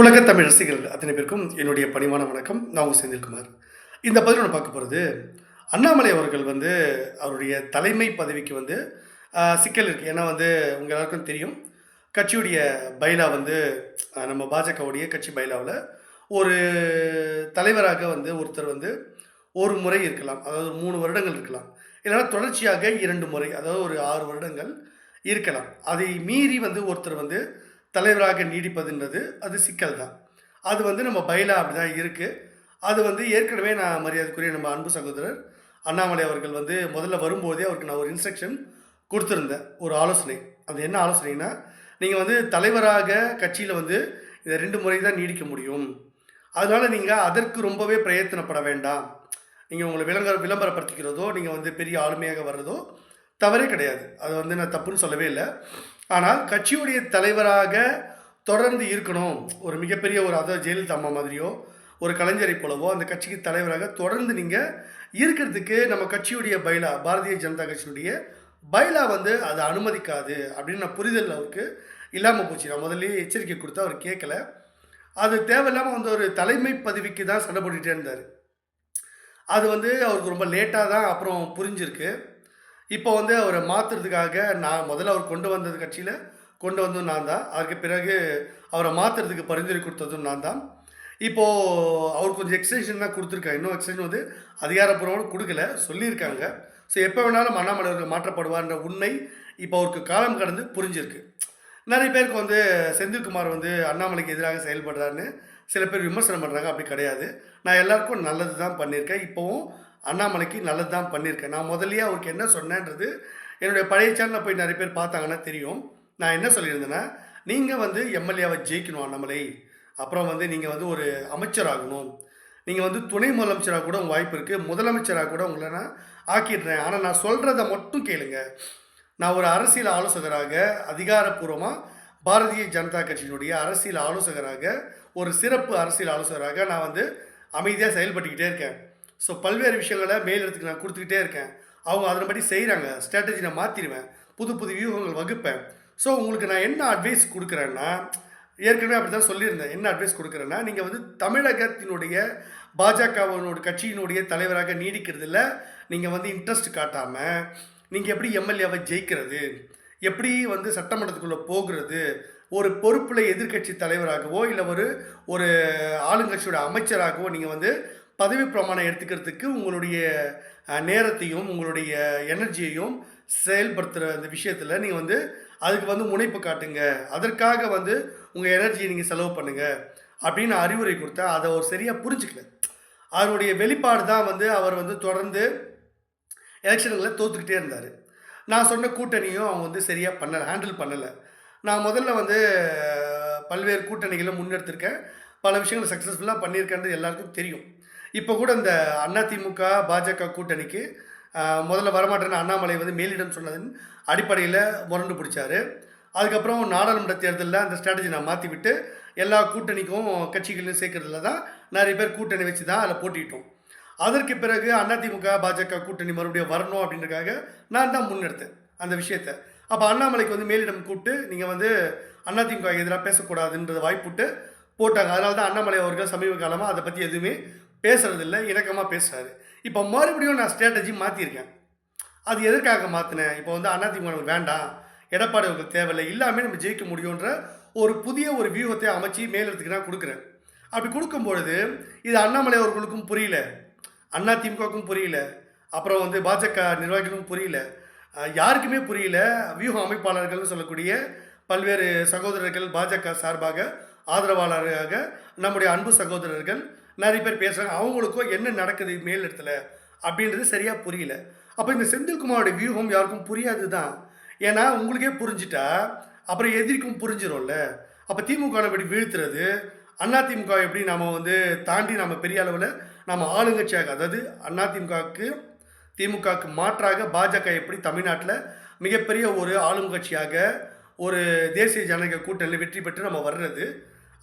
உலக தமிழ் ரசிகர்கள் அத்தனை பேருக்கும் என்னுடைய பணிவான வணக்கம். நான் உங்கள் செந்தில்குமார் இந்த பதில் நான் பார்க்க போகிறது அண்ணாமலை அவர்கள் வந்து அவருடைய தலைமை பதவிக்கு வந்து சிக்கல் இருக்குது ஏன்னா வந்து உங்கள் எல்லாருக்கும் தெரியும் கட்சியுடைய பைலா வந்து நம்ம பாஜகவுடைய கட்சி பைலாவில் ஒரு தலைவராக வந்து ஒருத்தர் வந்து ஒரு முறை இருக்கலாம். அதாவது மூணு வருடங்கள் இருக்கலாம். இல்லைன்னா தொடர்ச்சியாக இரண்டு முறை அதாவது ஒரு ஆறு வருடங்கள் இருக்கலாம். அதை மீறி வந்து ஒருத்தர் வந்து தலைவராக நீடிப்பதுன்றது அது சிக்கல் தான் அது வந்து நம்ம பயிலாக அப்படி தான் இருக்குது அது வந்து ஏற்கனவே நான் மரியாதைக்குரிய நம்ம அன்பு சகோதரர் அண்ணாமலை அவர்கள் வந்து முதல்ல வரும்போதே அவருக்கு நான் ஒரு இன்ஸ்ட்ரக்ஷன் கொடுத்துருந்தேன். ஒரு ஆலோசனை. அது என்ன ஆலோசனைனா நீங்கள் வந்து தலைவராக கட்சியில் வந்து இந்த ரெண்டு முறை தான் நீடிக்க முடியும். அதனால் நீங்கள் அதற்கு ரொம்பவே பிரயத்தனப்பட வேண்டாம். நீங்கள் உங்களை விளங்க விளம்பரப்படுத்திக்கிறதோ நீங்கள் வந்து பெரிய ஆளுமையாக வர்றதோ தவறே கிடையாது. அது வந்து நான் தப்புன்னு சொல்லவே இல்லை. ஆனால் கட்சியுடைய தலைவராக தொடர்ந்து இருக்கணும். ஒரு மிகப்பெரிய ஒரு அதாவது ஜெயலலிதா அம்மா மாதிரியோ ஒரு கலைஞரை போலவோ அந்த கட்சிக்கு தலைவராக தொடர்ந்து நீங்கள் இருக்கிறதுக்கு நம்ம கட்சியுடைய பைலா பாரதிய ஜனதா கட்சியினுடைய பைலா வந்து அதை அனுமதிக்காது அப்படின்னு நான் புரிதல் அவருக்கு இல்லாமல் போச்சு. நான் முதல்லயே எச்சரிக்கை கொடுத்து அவர் கேட்கல. அது தேவையில்லாமல் வந்து ஒரு தலைமை பதவிக்கு தான் சண்டை போட்டுகிட்டே இருந்தார். அது வந்து அவருக்கு ரொம்ப லேட்டாக தான் அப்புறம் புரிஞ்சிருக்கு. இப்போ வந்து அவரை மாற்றுறதுக்காக நான் முதல்ல அவர் கொண்டு வந்தது கட்சியில் கொண்டு வந்ததும் நான் தான். அதுக்கு பிறகு அவரை மாற்றுறதுக்கு பரிந்துரை கொடுத்ததும் நான் தான். இப்போது அவர் கொஞ்சம் எக்ஸ்டென்ஷன் தான் கொடுத்துருக்காங்க இன்னும் எக்ஸ்டென்ஷன் வந்து அதிகாரப்பூர்வம் கொடுக்கல சொல்லியிருக்காங்க. ஸோ எப்போ வேணாலும் அண்ணாமலை அவர்கள் மாற்றப்படுவார்ன்ற உண்மை இப்போ அவருக்கு காலம் கடந்து புரிஞ்சிருக்கு. நிறைய பேருக்கு வந்து செந்தில்குமார் வந்து அண்ணாமலைக்கு எதிராக செயல்படுறாருன்னு சில பேர் விமர்சனம் பண்ணுறாங்க அப்படி கிடையாது. நான் எல்லாருக்கும் நல்லது தான் பண்ணியிருக்கேன். இப்போவும் அண்ணாமலைக்கு நல்லது தான் பண்ணியிருக்கேன். நான் முதல்லயே அவருக்கு என்ன சொன்னேன்றது என்னுடைய பழைய சேனலில் போய் நிறைய பேர் பார்த்தாங்கன்னா தெரியும். நான் என்ன சொல்லியிருந்தேன்னா நீங்கள் வந்து எம்எல்ஏவை ஜெயிக்கணும் அண்ணாமலை. அப்புறம் வந்து நீங்கள் வந்து ஒரு அமைச்சராகணும். நீங்கள் வந்து துணை முதலமைச்சராக கூட உங்கள் வாய்ப்பு இருக்குது முதலமைச்சராக கூட உங்களை நான் ஆக்கிடுறேன். ஆனால் நான் சொல்கிறத மட்டும் கேளுங்க. நான் ஒரு அரசியல் ஆலோசகராக அதிகாரப்பூர்வமாக பாரதிய ஜனதா கட்சியினுடைய அரசியல் ஆலோசகராக ஒரு சிறப்பு அரசியல் ஆலோசகராக நான் வந்து அமைதியாக செயல்பட்டுக்கிட்டே இருக்கேன். ஸோ பல்வேறு விஷயங்களை மேலிடத்துக்கு நான் கொடுத்துக்கிட்டே இருக்கேன். அவங்க அதன்படி செய்கிறாங்க ஸ்ட்ராட்டஜி நான் மாற்றிடுவேன் புது புது வியூகங்கள் வகுப்பேன். ஸோ உங்களுக்கு நான் என்ன அட்வைஸ் கொடுக்குறேன்னா ஏற்கனவே அப்படி தான் சொல்லியிருந்தேன். என்ன அட்வைஸ் கொடுக்குறேன்னா நீங்கள் வந்து தமிழகத்தினுடைய பாஜகவினோட கட்சியினுடைய தலைவராக நீடிக்கிறதுல நீங்கள் வந்து இன்ட்ரெஸ்ட் காட்டாமல் நீங்கள் எப்படி எம்எல்ஏவை ஜெயிக்கிறது எப்படி வந்து சட்டமன்றத்துக்குள்ளே போகிறது ஒரு பொறுப்பில் எதிர்க்கட்சி தலைவராகவோ இல்லை ஒரு ஒரு ஆளுங்கட்சியோட அமைச்சராகவோ நீங்கள் வந்து பதவி பிரமாணம் எடுத்துக்கிறதுக்கு உங்களுடைய நேரத்தையும் உங்களுடைய எனர்ஜியையும் செயல்படுத்துகிற அந்த விஷயத்தில் நீங்கள் வந்து அதுக்கு வந்து முனைப்பு காட்டுங்க. அதற்காக வந்து உங்கள் எனர்ஜியை நீங்கள் செலவு பண்ணுங்கள் அப்படின்னு அறிவுரை கொடுத்தேன் அதை அவர் சரியாக புரிஞ்சுக்கல. அவருடைய வெளிப்பாடு தான் வந்து அவர் வந்து தொடர்ந்து எலெக்ஷன்களில் தோத்துக்கிட்டே இருந்தார். நான் சொன்ன கூட்டணியும் அவங்க வந்து சரியாக பண்ணலை ஹேண்டில் பண்ணலை. நான் முதல்ல வந்து பல்வேறு கூட்டணிகளை முன்னெடுத்திருக்கேன். பல விஷயங்களை சக்ஸஸ்ஃபுல்லாக பண்ணியிருக்கேன்றது எல்லாருக்கும் தெரியும். இப்போ கூட இந்த அதிமுக பாஜக கூட்டணிக்கு முதல்ல வரமாட்டேன்னு அண்ணாமலை வந்து மேலிடம் சொன்னதன் அடிப்படையில் முரண்டு பிடிச்சாரு. அதுக்கப்புறம் நாடாளுமன்ற தேர்தலில் அந்த ஸ்ட்ராட்டஜி நான் மாற்றி விட்டு எல்லா கூட்டணிக்கும் கட்சிகளையும் சேர்க்கறதுல தான் நிறைய பேர் கூட்டணி வச்சு தான் அதில் போட்டிட்டோம் அதற்கு பிறகு அதிமுக பாஜக கூட்டணி மறுபடியும் வரணும் அப்படின்றக்காக நான் தான் முன்னெடுத்தேன் அந்த விஷயத்த. அப்போ அண்ணாமலைக்கு வந்து மேலிடம் கூப்பிட்டு நீங்கள் வந்து அதிமுக எதிராக பேசக்கூடாதுன்றது வாய்ப்புட்டு போட்டாங்க. அதனால தான் அண்ணாமலை அவர்கள் சமீப காலமாக அதை பற்றி எதுவுமே பேசுகிறதில்ல இணக்கமாக பேசுகிறாரு இப்போ மறுபடியும் நான் ஸ்ட்ராட்டஜி மாற்றிருக்கேன் அது எதற்காக மாற்றினேன் இப்போ வந்து அதிமுக நமக்கு வேண்டாம் எடப்பாடி அவர்களுக்கு தேவையில்லை இல்லாமல் நம்ம ஜெயிக்க முடியுன்ற ஒரு புதிய ஒரு வியூகத்தை அமைச்சு மேலிடத்துக்கு நான் கொடுக்குறேன். அப்படி கொடுக்கும் பொழுது இது அண்ணாமலை அவர்களுக்கும் புரியல அண்ணா திமுகவுக்கும் புரியல அப்புறம் வந்து பாஜக நிர்வாகிகளுக்கும் புரியல. யாருக்குமே புரியல வியூக அமைப்பாளர்கள்னு சொல்லக்கூடிய பல்வேறு சகோதரர்கள் பாஜக சார்பாக ஆதரவாளராக நம்முடைய அன்பு சகோதரர்கள் நிறைய பேர் பேசுகிறாங்க அவங்களுக்கும் என்ன நடக்குது மேல் இடத்துல அப்படின்றது சரியாக புரியல. அப்போ இந்த செந்தில்குமாரோட வியூகம் யாருக்கும் புரியாது தான் ஏன்னா உங்களுக்கே புரிஞ்சிட்டா அப்புறம் எதிரிக்கும் புரிஞ்சிடும்ல அப்போ திமுக எப்படி வீழ்த்துறது அண்ணா திமுக எப்படி நம்ம வந்து தாண்டி நம்ம பெரிய அளவில் நம்ம ஆளுங்கட்சியாக அதாவது அண்ணா திமுகவுக்கு திமுகவுக்கு மாற்றாக பாஜக எப்படி தமிழ்நாட்டில் மிகப்பெரிய ஒரு ஆளுங்கட்சியாக ஒரு தேசிய ஜனநாயக கூட்டணியில் வெற்றி பெற்று நம்ம வர்றது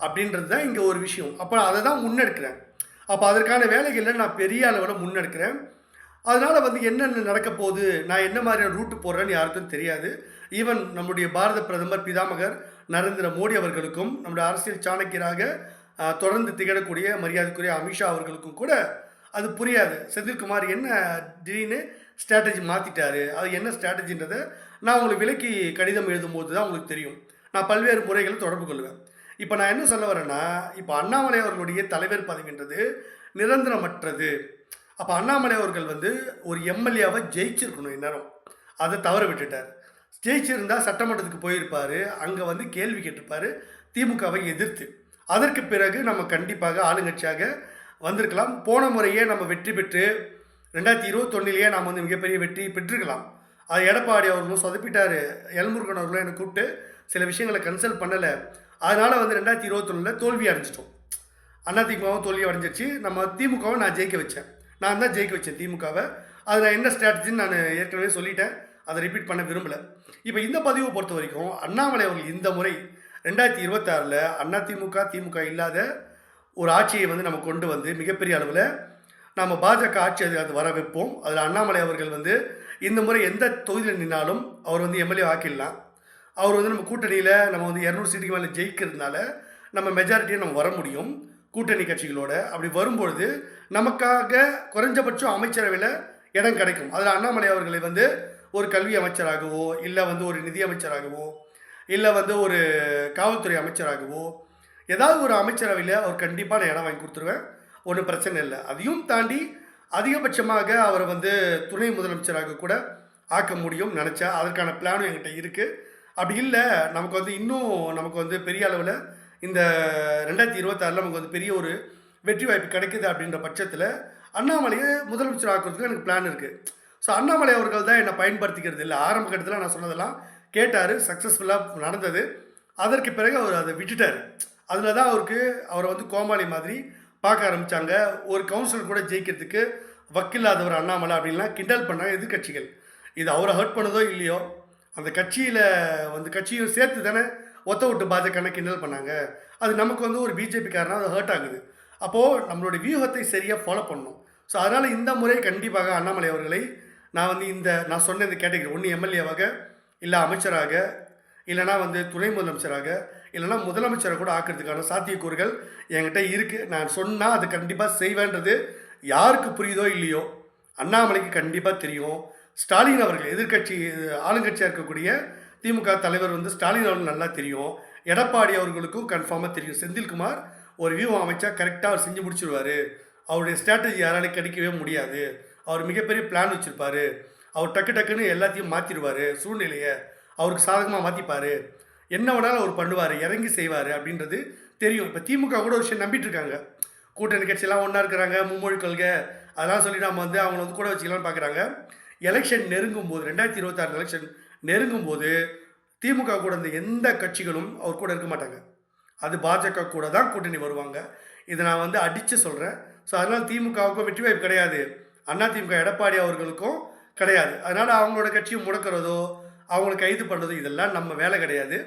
அப்படின்றது தான் இங்கே ஒரு விஷயம். அப்போ அதை தான் முன்னெடுக்கிறேன். அப்போ அதற்கான வேலைகளில் நான் பெரிய அளவில் முன்னெடுக்கிறேன். அதனால் வந்து என்னென்ன நடக்க போகுது நான் என்ன மாதிரியான ரூட்டு போடுறேன்னு யாருக்கும் தெரியாது. ஈவன் நம்முடைய பாரத பிரதமர் பிதாமகர் நரேந்திர மோடி அவர்களுக்கும் நம்முடைய அரசியல் சாணக்கியராக தொடர்ந்து திகழக்கூடிய மரியாதைக்குரிய அமித்ஷா அவர்களுக்கும் கூட அது புரியாது. செந்தில்குமார் என்ன திடீர்னு ஸ்ட்ராட்டஜி மாற்றிட்டாரு அது என்ன ஸ்ட்ராட்டஜின்றதை நான் உங்களுக்கு விலைக்கு கடிதம் எழுதும்போது தான் உங்களுக்கு தெரியும். நான் பல்வேறு முறைகளை தொடர்பு கொள்வேன். இப்போ நான் என்ன சொல்ல வரேன்னா இப்போ அண்ணாமலை அவர்களுடைய தலைவர் பதவின்றது நிரந்தரமற்றது. அப்போ அண்ணாமலை அவர்கள் வந்து ஒரு எம்எல்ஏவை ஜெயிச்சிருக்கணும் இந்நேரம். அதை தவற விட்டுட்டார். ஜெயிச்சிருந்தா சட்டமன்றத்துக்கு போயிருப்பார். அங்கே வந்து கேள்வி கேட்டிருப்பார். திமுகவை எதிர்த்து. அதற்கு பிறகு நம்ம கண்டிப்பாக ஆளுங்கட்சியாக வந்திருக்கலாம். போன முறையே நம்ம வெற்றி பெற்று ரெண்டாயிரத்தி இருபத்தொன்னிலேயே நாம் வந்து மிகப்பெரிய வெற்றி பெற்றிருக்கலாம். அது எடப்பாடி அவர்களும் சொதப்பிட்டார். எல்முருகன் அவர்களும் என்னை கூப்பிட்டு சில விஷயங்களை கன்சல்ட் பண்ணலை. அதனால் வந்து ரெண்டாயிரத்தி இருபத்தொன்னில் தோல்வி அடைஞ்சிட்டோம். அதிமுகவும் தோல்வி அடைஞ்சிருச்சு நம்ம திமுகவை நான் ஜெயிக்க வச்சேன். நான் தான் ஜெயிக்க வச்சேன் திமுகவை. அது நான் என்ன ஸ்ட்ராட்டஜின்னு நான் ஏற்கனவே சொல்லிட்டேன். அதை ரிப்பீட் பண்ண விரும்பல. இப்போ இந்த பதிவை பொறுத்த வரைக்கும் அண்ணாமலை அவர்கள் இந்த முறை ரெண்டாயிரத்தி இருபத்தாறில் அதிமுக திமுக இல்லாத ஒரு ஆட்சியை வந்து நம்ம கொண்டு வந்து மிகப்பெரிய அளவில் நம்ம பாஜக ஆட்சி அது அது வர வைப்போம். அதில் அண்ணாமலை அவர்கள் வந்து இந்த முறை எந்த தொகுதியில் நின்னாலும் அவர் வந்து எம்எல்ஏ ஆக்கிடலாம். அவர் வந்து நம்ம கூட்டணியில் நம்ம வந்து இரநூறு சீட்டுக்கு மேலே ஜெயிக்கிறதுனால நம்ம மெஜாரிட்டியை நம்ம வர முடியும் கூட்டணி கட்சிகளோட. அப்படி வரும்பொழுது நமக்காக குறைஞ்சபட்சம் அமைச்சரவையில் இடம் கிடைக்கும். அதில் அண்ணாமலை அவர்களை வந்து ஒரு கல்வி அமைச்சராகவோ இல்லை வந்து ஒரு நிதி அமைச்சராகவோ இல்லை வந்து ஒரு காவல்துறை அமைச்சராகவோ ஏதாவது ஒரு அமைச்சரவையில் அவர் கண்டிப்பாக நான் இடம் வாங்கி கொடுத்துருவேன். ஒன்றும் பிரச்சனை இல்லை. அதையும் தாண்டி அதிகபட்சமாக அவரை வந்து துணை முதலமைச்சராக கூட ஆக்க முடியும் நினச்சா அதற்கான பிளானும் என்கிட்ட இருக்குது அப்படி இல்லை நமக்கு வந்து இன்னும் நமக்கு வந்து பெரிய அளவில் இந்த ரெண்டாயிரத்தி இருபத்தாறில் நமக்கு வந்து பெரிய ஒரு வெற்றி வாய்ப்பு கிடைக்குது அப்படின்ற பட்சத்தில் அண்ணாமலையை முதலமைச்சர் ஆக்குறதுக்கு எனக்கு பிளான் இருக்குது ஸோ அண்ணாமலை அவர்கள் தான் என்னை பயன்படுத்திக்கிறது. இல்லை ஆரம்ப கட்டத்தில் நான் சொன்னதெல்லாம் கேட்டார். சக்ஸஸ்ஃபுல்லாக நடந்தது. அதற்கு பிறகு அவர் அதை விட்டுட்டார். அதில் தான் அவருக்கு அவரை வந்து கோமாளி மாதிரி பார்க்க ஆரம்பித்தாங்க ஒரு கவுன்சிலர் கூட ஜெயிக்கிறதுக்கு வக்கில்லாதவர் அண்ணாமலை அப்படின்லாம் கிண்டல் பண்ணாங்க எதிர்கட்சிகள் இது அவரை ஹர்ட் பண்ணதோ இல்லையோ அந்த கட்சியில் வந்து கட்சியும் சேர்த்து தானே ஒத்த விட்டு பாஜகன்னு கிண்டல் பண்ணாங்க. அது நமக்கு வந்து ஒரு பிஜேபிக்காரனா அது ஹர்ட் ஆகுது. அப்போது நம்மளுடைய வியூகத்தை சரியாக ஃபாலோ பண்ணணும். ஸோ அதனால் இந்த முறை கண்டிப்பாக அண்ணாமலை அவர்களை நான் வந்து இந்த நான் சொன்ன இந்த கேட்டகரி ஒன்று எம்எல்ஏவாக இல்லை அமைச்சராக இல்லைனா வந்து துணை முதலமைச்சராக இல்லைனா முதலமைச்சரை கூட ஆக்கிறதுக்கான சாத்தியக்கூறுகள் என்கிட்ட இருக்குது நான் சொன்னால் அது கண்டிப்பாக செய்வேன்றது யாருக்கு புரியுதோ இல்லையோ அண்ணாமலைக்கு கண்டிப்பாக தெரியும். ஸ்டாலின் அவர்கள் எதிர்க்கட்சி ஆளுங்கட்சியாக இருக்கக்கூடிய திமுக தலைவர் வந்து ஸ்டாலின் அவர்கள் நல்லா தெரியும். எடப்பாடி அவர்களுக்கும் கன்ஃபார்மாக தெரியும். செந்தில்குமார் ஒரு வியூ அமைச்சா கரெக்டாக அவர் செஞ்சு முடிச்சிருவார். அவருடைய ஸ்ட்ராட்டஜி யாராலையும் கிடைக்கவே முடியாது. அவர் மிகப்பெரிய பிளான் வச்சுருப்பாரு. அவர் டக்கு டக்குன்னு எல்லாத்தையும் மாற்றிடுவார் சூழ்நிலையை அவருக்கு சாதகமாக மாற்றிப்பார் என்ன வேணாலும் அவர் பண்ணுவார் இறங்கி செய்வார் அப்படின்றது தெரியும். இப்போ திமுக கூட ஒரு விஷயம் நம்பிட்டு இருக்காங்க. கூட்டணி கட்சியெல்லாம் ஒன்றா இருக்கிறாங்க மும்மொழி கொள்கை அதெல்லாம் சொல்லி நம்ம வந்து அவங்கள வந்து கூட வச்சுக்கலாம்னு பார்க்குறாங்க எலெக்ஷன் நெருங்கும் போது ரெண்டாயிரத்தி இருபத்தாறு எலெக்ஷன் நெருங்கும் போது திமுக கூட இருந்த எந்த கட்சிகளும் அவர் கூட இருக்க மாட்டாங்க. அது பாஜக கூட தான் கூட்டணி வருவாங்க. இதை நான் வந்து அடித்து சொல்கிறேன் ஸோ அதனால் திமுகவுக்கும் வெற்றி வாய்ப்பு கிடையாது. அண்ணா திமுக எடப்பாடி அவர்களுக்கும் கிடையாது. அதனால் அவங்களோட கட்சியை முடக்கிறதோ அவங்கள கைது பண்ணுறதோ இதெல்லாம் நம்ம வேலை கிடையாது.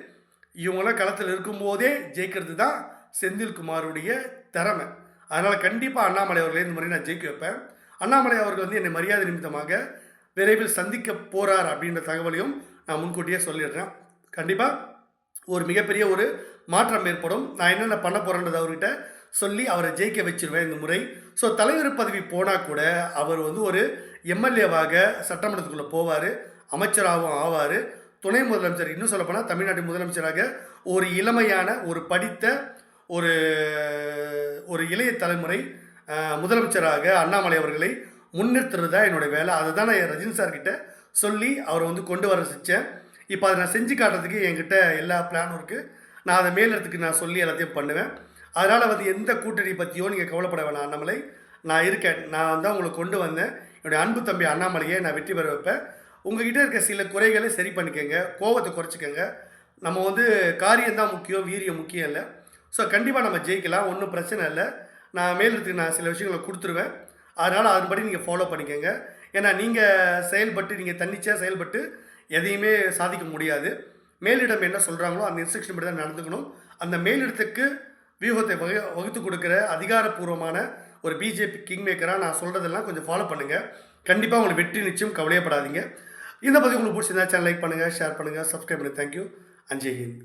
இவங்களாம் களத்தில் இருக்கும்போதே ஜெயிக்கிறது தான் செந்தில்குமாருடைய திறமை. அதனால் கண்டிப்பாக அண்ணாமலை அவர்களை இந்த முறை நான் ஜெயிக்க வைப்பேன். அண்ணாமலை அவர்கள் வந்து என்னை மரியாதை நிமித்தமாக விரைவில் சந்திக்க போகிறார் அப்படின்ற தகவலையும் நான் முன்கூட்டியே சொல்லிடுறேன். கண்டிப்பாக ஒரு மிகப்பெரிய ஒரு மாற்றம் ஏற்படும். நான் என்னென்ன பண்ண போகிறேன்றது அவர்கிட்ட சொல்லி அவரை ஜெயிக்க வச்சிருவேன் இந்த முறை. ஸோ தலைவர் பதவி போனால் கூட அவர் வந்து ஒரு எம்எல்ஏவாக சட்டமன்றத்துக்குள்ளே போவார் அமைச்சராகவும் ஆவார். துணை முதலமைச்சர் இன்னும் சொல்லப்போனால் தமிழ்நாட்டு முதலமைச்சராக ஒரு இளமையான ஒரு படித்த ஒரு ஒரு இளைய தலைமுறை முதலமைச்சராக அண்ணாமலை அவர்களை முன்னிறுத்துறது தான் என்னுடைய வேலை. அதை தான் நான் ரஜினி சார்கிட்ட சொல்லி அவரை வந்து கொண்டு வர வச்சேன் இப்போ அதை நான் செஞ்சு காட்டுறதுக்கு என்கிட்ட எல்லா பிளானும் இருக்குது நான் அதை மேலிடத்துக்கு நான் சொல்லி எல்லாத்தையும் பண்ணுவேன். அதனால் வந்து எந்த கூட்டணி பற்றியோ நீங்கள் கவலைப்பட வேணாம் அண்ணாமலை. நான் இருக்கேன். நான் தான் உங்களை கொண்டு வந்தேன். என்னுடைய அன்பு தம்பி அண்ணாமலையை நான் வெற்றி பெற வைப்பேன். உங்ககிட்ட இருக்க சில குறைகளை சரி பண்ணிக்கோங்க. கோவத்தை குறைச்சிக்கோங்க. நம்ம வந்து காரியம்தான் முக்கியம் வீரியம் முக்கியம் இல்லை. ஸோ கண்டிப்பாக நம்ம ஜெயிக்கலாம். ஒன்றும் பிரச்சனை இல்லை. நான் மேலிடத்துக்கு நான் சில விஷயங்களை கொடுத்துருவேன். அதனால் அதன்படி நீங்கள் ஃபாலோ பண்ணிக்கோங்க. ஏன்னா நீங்கள் செயல்பட்டு நீங்கள் தன்னிச்சையாக செயல்பட்டு எதையுமே சாதிக்க முடியாது. மேலிடம் என்ன சொல்கிறாங்களோ அந்த இன்ஸ்ட்ரக்ஷன் படி தான் நடந்துக்கணும். அந்த மேலிடத்துக்கு வியூகத்தை வகு வகுத்து கொடுக்குற அதிகாரப்பூர்வமான ஒரு பிஜேபி கிங் மேக்கராக நான் சொல்கிறதெல்லாம் கொஞ்சம் ஃபாலோ பண்ணுங்கள் கண்டிப்பாக உங்களுக்கு வெற்றி நிச்சயம் கவலையப்படாதீங்க. இந்த பதிவு உங்களுக்கு பிடிச்சிருந்தா சேனல் லைக் பண்ணுங்கள் ஷேர் பண்ணுங்கள் சப்ஸ்கிரைப் பண்ணுங்கள் தேங்க்யூ அஞ்சய் ஹிந்த்.